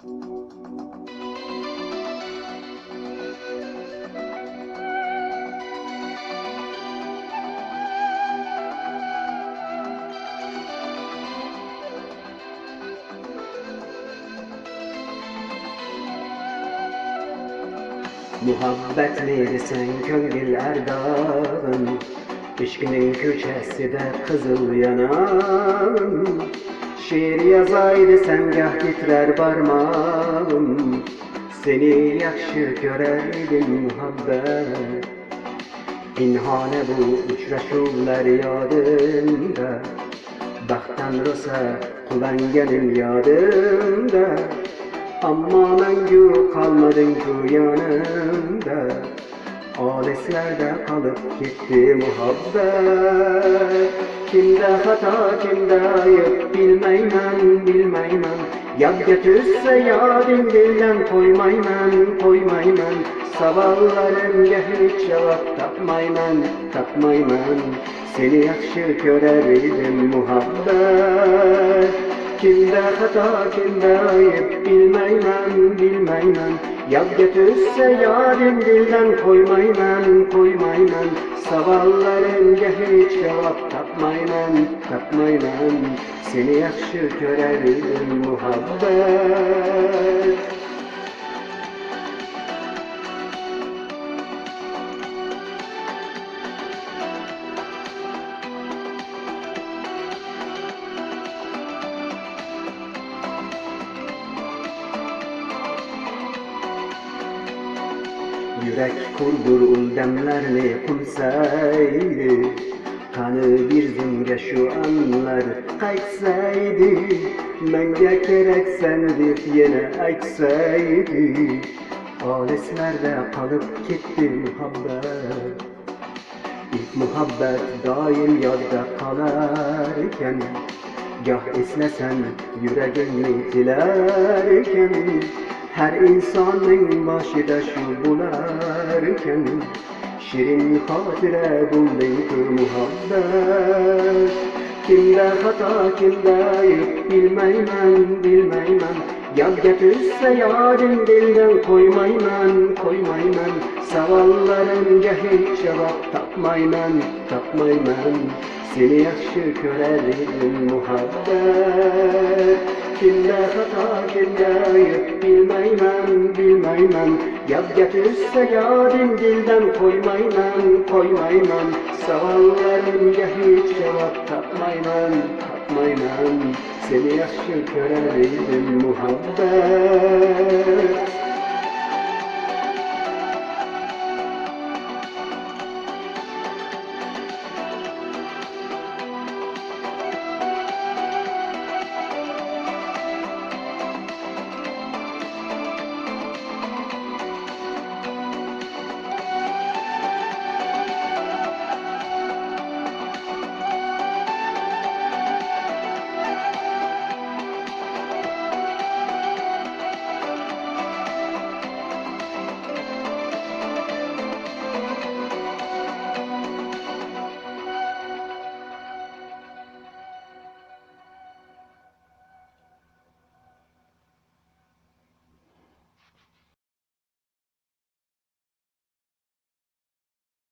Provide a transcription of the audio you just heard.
Muhabbetli desen köngül erdağın Aşkının köçesi de kızıl yanağın Şiir yazaydı sen gah titrer barmağım. Seni yakşı görerdim muhabbet. Pinhane bu uçraşuvlar yadımda Baxtan rosa kullanganim yadımda. Amma məngü qalmadın ku yanımda Aleslerde kalıp gitti muhabbet. Kimde hata kimde ayıp bilmeymem bilmeymem Yad götürse yadim dilden koymaymam koymaymam Savallarımga hiç cevap tapmayman tapmayman Seni yaxshi ko'rar edim muhabbet Kimde hata kimde ayıp bilmeymem bilmeymem Yad götürse yarim dilden koymaymam koymaymam Savallarımga hiç cevap tapmayman tapmayman Seni yaxshi ko'rar edim Yürek kurdur uldemlerini kumsaydı Kanı bir zümge şu anlar kaysaydı Menge kerek sendir yine aksaydı Aleslerde kalıp gitti muhabbet. İlk muhabbet daim yadda kalarken Gah eslesen yüreğini dilerken Her insanın başıda şu bularken Şirin hatire buldun muhabbet. Kimde hata kimde ayıp bilmeymem bilmeymem Yad götürse yarim dilden koymaymam koymaymam Savallarımga hiç cevap tapmayman tapmayman Seni yaxshi ko'rar edim muhabbet Kimde hata kimde ayıp bilmeymem bilmeymem Yad götürse yarim dilden koymaymam koymaymam Savallarımga hiç cevap tapmayman tapmayman Seni yaxshi ko'rar edim muhabbet